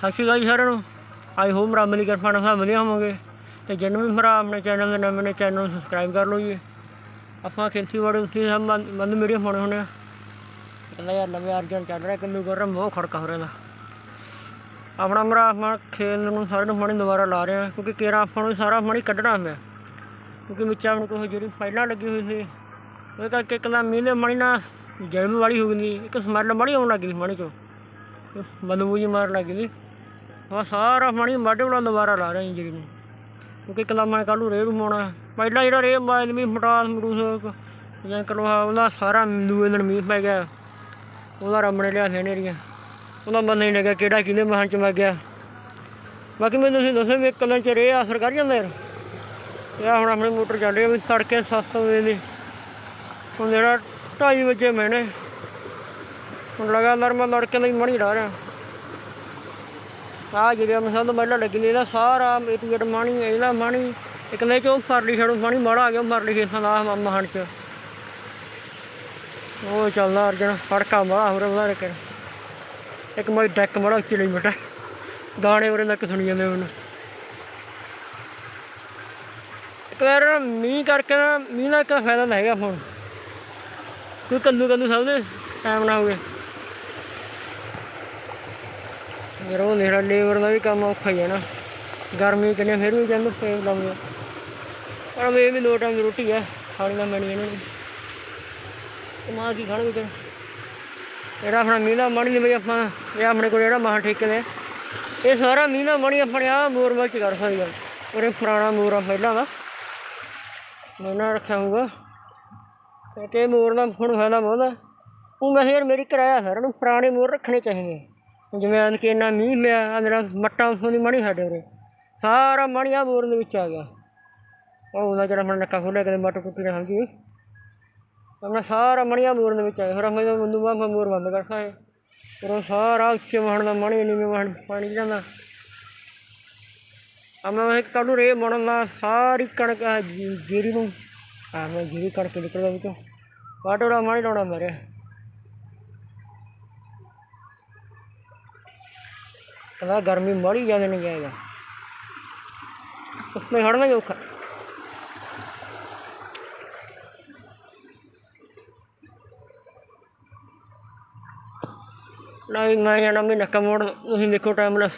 ਸਤਿ ਸ਼੍ਰੀ ਅਕਾਲ ਜੀ ਸਾਰਿਆਂ ਨੂੰ। ਆਈ ਹੋਪ ਰੱਬ ਦੀ ਕਿਰਪਾ ਨਾਲ ਸਭ ਵਧੀਆ ਹੋਵਾਂਗੇ। ਤੇ ਜਿਹਨੂੰ ਵੀ ਭਰਾ ਆਪਣੇ ਚੈਨਲ ਦੇ ਨਵੇਂ ਨੇ ਚੈਨਲ ਨੂੰ ਸਬਸਕ੍ਰਾਈਬ ਕਰ ਲਓ ਜੀ। ਆਪਾਂ ਖੇਤੀਬਾੜੀ ਉਸੇ ਸਭ ਬੰਦ ਮੀਡੀਆ ਪਾਉਣੇ ਹੋਣੇ ਆ। ਕਹਿੰਦਾ ਯਾਰ ਨਵੇਂ ਅਰਜਨ ਚੱਲ ਰਿਹਾ, ਕਿੰਨੂ ਕਰ ਰਿਹਾ ਬਹੁਤ ਖੜਕਾ ਹੋ ਰਿਹਾ ਦਾ ਆਪਣਾ ਮਰਾ ਆਪਾਂ ਖੇਲ ਨੂੰ ਸਾਰੇ ਨੂੰ ਪਾਣੀ ਦੁਬਾਰਾ ਲਾ ਰਿਹਾ ਕਿਉਂਕਿ ਕੇਰਾ ਆਪਾਂ ਨੂੰ ਸਾਰਾ ਪਾਣੀ ਕੱਢਣਾ ਪਿਆ। ਕਿਉਂਕਿ ਵਿੱਚ ਆਪਣੀ ਕੋਈ ਜਿਹੜੀ ਫਾਈਲਾਂ ਲੱਗੀ ਹੋਈ ਸੀ, ਉਹਦੇ ਕਰਕੇ ਇੱਕਦਮ ਮੀਂਹ ਦੇ ਪਾਣੀ ਨਾਲ ਜੈਮ ਵਾਲੀ ਹੋ ਗਈ ਇੱਕ ਸਮੈਲ ਬੜੀ ਆਉਣ ਲੱਗ ਗਈ ਪਾਣੀ ਚੋਂ। ਬਦਬੂ ਜੀ ਮਾਰਨ ਲੱਗ ਗਈ ਆ ਸਾਰਾ ਪਾਣੀ ਮਾਡੇ ਵਾਲਾ ਦੁਬਾਰਾ ਲਾ ਰਹੇ ਜੀ ਨੂੰ ਕਿਉਂਕਿ ਇੱਕਦਮ ਮੈਂ ਕੱਲ੍ਹ ਨੂੰ ਰੇਹ ਨੂੰ ਪਹਿਲਾਂ ਜਿਹੜਾ ਰੇਹ ਮਾਇਲ ਵੀ ਮਟਾਸ ਮਰੂਸ ਜਾਂ ਕਲੋਹਾ ਉਹਦਾ ਸਾਰਾ ਦੂਏ ਦਿਨ ਮੀਂਹ ਪੈ ਗਿਆ। ਉਹਦਾ ਰੱਬ ਨੇ ਲਿਆ ਸੈਨੇਰੀਆਂ ਉਹਦਾ ਬੰਦਾ ਨਹੀਂ ਲੱਗਾ ਕਿਹੜਾ ਕਿਹਦੇ ਮਹਾਂ ਚ ਮੈਂ ਗਿਆ। ਬਾਕੀ ਮੈਨੂੰ ਤੁਸੀਂ ਦੱਸੋ ਵੀ ਇੱਕ ਦਿਨ ਚ ਰੇਹ ਅਸਰ ਕਰ ਜਾਂਦਾ ਯਾਰ? ਇਹ ਹੁਣ ਆਪਣੀ ਮੋਟਰ ਚੱਲ ਰਹੀ ਹੈ, ਵੀ ਤੜਕੇ 7 ਵਜੇ ਦੀ। ਹੁਣ ਜਿਹੜਾ 2:30 ਵਜੇ ਮੈਨੇ ਹੁਣ ਲਗਾਤਾਰ ਮੈਂ ਲੜਕੇ ਲਈ ਮਣੀ ਡਾ ਰਿਹਾ। ਆ ਜਿਹੜੇ ਮਸਾਂ ਤੋਂ ਪਹਿਲਾਂ ਲੱਗੀ ਨੇ ਇਹਦਾ ਸਾਰਾ ਏ ਟੂ ਇੱਕ ਨੇ ਚੋਂ ਫਰਲੀ ਛੜੋ ਮਾਣੀ ਮਾੜਾ ਆ ਗਿਆ ਫਰਲੀ ਖੇਸਾਂ ਦਾ ਮਹਾਨ ਚ। ਉਹ ਚੱਲਦਾ ਅਰਜਨ, ਫੜਕਾ ਮਾੜਾ ਹੋ ਉਹਦਾ ਇੱਕ ਇੱਕ ਮੈਂ ਡੈਕ ਮਾੜਾ ਉੱਚੀ ਲਈ ਬਟਾ ਗਾਣੇ ਉਰੇ ਤੱਕ ਸੁਣੀ ਜਾਂਦੇ ਮੈਨੂੰ ਇੱਕ ਮੀਂਹ ਕਰਕੇ ਨਾ, ਮੀਂਹ ਦਾ ਇੱਕ ਫਾਇਦਾ ਤਾਂ ਹੈਗਾ ਫੋਨ ਤੂੰ ਕੱਲੂ ਕੱਲੂ ਸਭ ਦੇ ਟਾਈਮ ਨਾ ਹੋਵੇ। ਮੇਰਾ ਉਹ ਮੇਰਾ ਲੇਬਰ ਦਾ ਵੀ ਕੰਮ ਔਖਾ ਹੀ ਹੈ ਨਾ। ਗਰਮੀ ਕਿੰਨੇ ਫਿਰ ਵੀ ਕਹਿੰਦੇ ਫੇਰ ਲਾਉਂਦੇ ਪਰ ਇਹ ਵੀ ਦੋ ਟਾਈਮ ਦੀ ਰੋਟੀ ਹੈ ਖਾਣੀ ਨਾ ਮੈਣੀ ਇਹਨਾਂ ਨੂੰ। ਕਮਾ ਕੀ ਖਾਣਗੇ ਤੇ ਜਿਹੜਾ ਆਪਣਾ ਮੀਨਾ ਮਣੀ ਨਹੀਂ ਬਈ ਆਪਾਂ, ਇਹ ਆਪਣੇ ਕੋਲ ਜਿਹੜਾ ਮਹਾਂ ਠੇਕੇ ਦੇ ਇਹ ਸਾਰਾ ਮੀਨਾ ਮਣੀ ਆਪਣੇ ਆ ਮੋਰ ਵਿੱਚ ਕਰ ਸਕਦਾ ਉਰੇ ਪੁਰਾਣਾ ਮੋਰ ਆ ਪਹਿਲਾਂ ਦਾ। ਮੈਨਾਂ ਰੱਖਿਆ ਹੋਊਗਾ। ਤੇ ਮੋਰ ਦਾ ਹੁਣ ਫਾਇਦਾ ਬਹੁਤ ਆ। ਉਹ ਮੈਂ ਯਾਰ ਮੇਰੀ ਕਿਰਾਇਆ ਸਾਰਿਆਂ ਨੂੰ ਪੁਰਾਣੇ ਮੋਰ ਰੱਖਣੇ ਚਾਹੀਦੇ ਜਿਵੇਂ ਆਂ ਕਿ ਇੰਨਾ ਮੀਂਹ ਪਿਆ, ਆਹ ਜਿਹੜਾ ਮੱਟਾਂ ਉਸੋਂ ਦੀ ਮਣੀ ਸਾਡੇ ਉਰੇ, ਸਾਰਾ ਮਣੀ ਆ ਮੋਰ ਦੇ ਵਿੱਚ ਆ ਗਿਆ। ਉਹ ਉਹਦਾ ਜਿਹੜਾ ਹੁਣ ਨੱਕਾ ਖੋਲਿਆ ਕਦੇ ਮੱਟ ਕੁੱਟੀ ਨਾ ਸਮਝੀ ਆਪਣਾ ਸਾਰਾ ਮਣੀਆਂ ਮੋਰ ਦੇ ਵਿੱਚ ਆਇਆ ਫਿਰ ਮੈਂ ਬੰਦੂ ਬਾਹ ਮੋਰ ਬੰਦ ਕਰ ਹੈ ਫਿਰ ਉਹ ਸਾਰਾ ਉੱਚੇ ਮਹਣ ਦਾ ਮਣੀ ਨੀਵੇਂ ਮਹਣ ਪਾਣੀ ਜਾਂਦਾ ਆ ਮੈਂ ਇੱਕ ਕਾਲੂ ਰੇ ਮਣਨ ਦਾ ਸਾਰੀ ਕਣਕ ਜੀਰੀ ਨੂੰ ਆ ਜੀਰੀ ਕਣਕ ਨਿਕਲਦਾ ਵਿੱਚੋਂ ਵਾਟੋੜਾ ਮਣੀ ਲਾਉਣਾ ਮੇਰੇ ਕਹਿੰਦਾ ਗਰਮੀ ਮੜੀ ਜਾਂਦੇ ਨਹੀਂ ਜਾਏਗਾ। ਉਸमें ਖੜਨਾ ਹੀ ਔਖਾ। ਨਹੀਂ ਮੈਂ ਜਾਣਾ, ਮੈਂ ਨੱਕਾ ਮੋੜ ਤੁਸੀਂ ਦੇਖੋ ਟਾਈਮਲੈਸ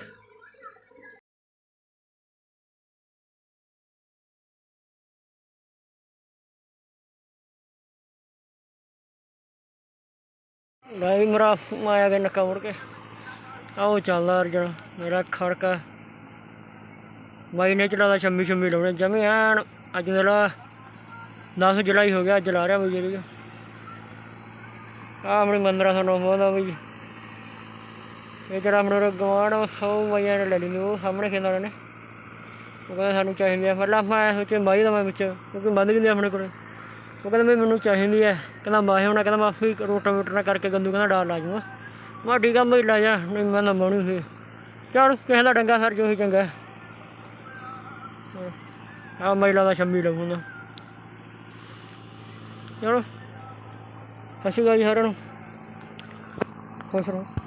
ਨਹੀਂ ਮੇਰਾ ਮਾਇਆ ਗਿਆ ਨੱਕਾ ਮੁੜ ਕੇ। ਆਓ ਚੱਲਦਾ ਅਰਜਨ ਮੇਰਾ ਖੜਕਾ। ਬਾਈ ਨੇ ਚਲਾਦਾ ਛੰਮੀ ਛੰਮੀ ਲਾਉਣੇ, ਜਮੇ ਐਨ ਅੱਜ ਮੇਰਾ 10 ਜੁਲਾਈ ਹੋ ਗਿਆ, ਅੱਜ ਲਾ ਰਿਹਾ ਬਈ ਜਿਹੜੀ ਆ ਆਪਣੀ 1500 ਸਾਨੂੰ ਦਾ ਬਈ। ਇਹ ਜਿਹੜਾ ਆਪਣੇ ਗਵਾਂਢ ਸੌ ਮਈਆਂ ਨੇ ਲੈ ਲਈ ਉਹ ਸਾਹਮਣੇ ਖੇਤਾਂ ਨੇ। ਉਹ ਕਹਿੰਦਾ ਸਾਨੂੰ ਚਾਹੀਦੀ ਆ ਪਹਿਲਾਂ ਮੈਂ ਐ ਸੋਚੇ ਮਾਈ ਦਾ ਮੈਂ ਵਿੱਚ, ਕਿਉਂਕਿ ਬੰਦ ਗਈ ਆਪਣੇ ਕੋਲ। ਉਹ ਕਹਿੰਦਾ ਵੀ ਮੈਨੂੰ ਚਾਹੀਦੀ ਹੈ ਕਹਿੰਦਾ ਮਾਹੇ ਹੋਣਾ ਕਹਿੰਦਾ ਮਾਫੀ ਰੋਟਾਵੇਟਰ ਨਾਲ ਕਰਕੇ ਗੰਦੂ ਕਹਿੰਦਾ ਡਾਲ ਲਾ ਜੂਗਾ। ਮੈਂ ਠੀਕ ਆ ਮੈਂ ਨਹੀਂ ਮੈਂ ਨਾ ਮਾਣੀ ਫੇ ਚਲ, ਕਿਸੇ ਦਾ ਡੰਗਾ ਸਰ ਜੋ ਹੀ ਚੰਗਾ। ਆ ਮਹਿਲਾ ਦਾ ਛੰਮੀ ਲਵਾਂਗਾ ਚਲੋ, ਸਤਿ ਸ਼੍ਰੀ ਅਕਾਲ ਜੀ ਸਾਰਿਆਂ ਨੂੰ। ਖੁਸ਼ ਰਹੋ।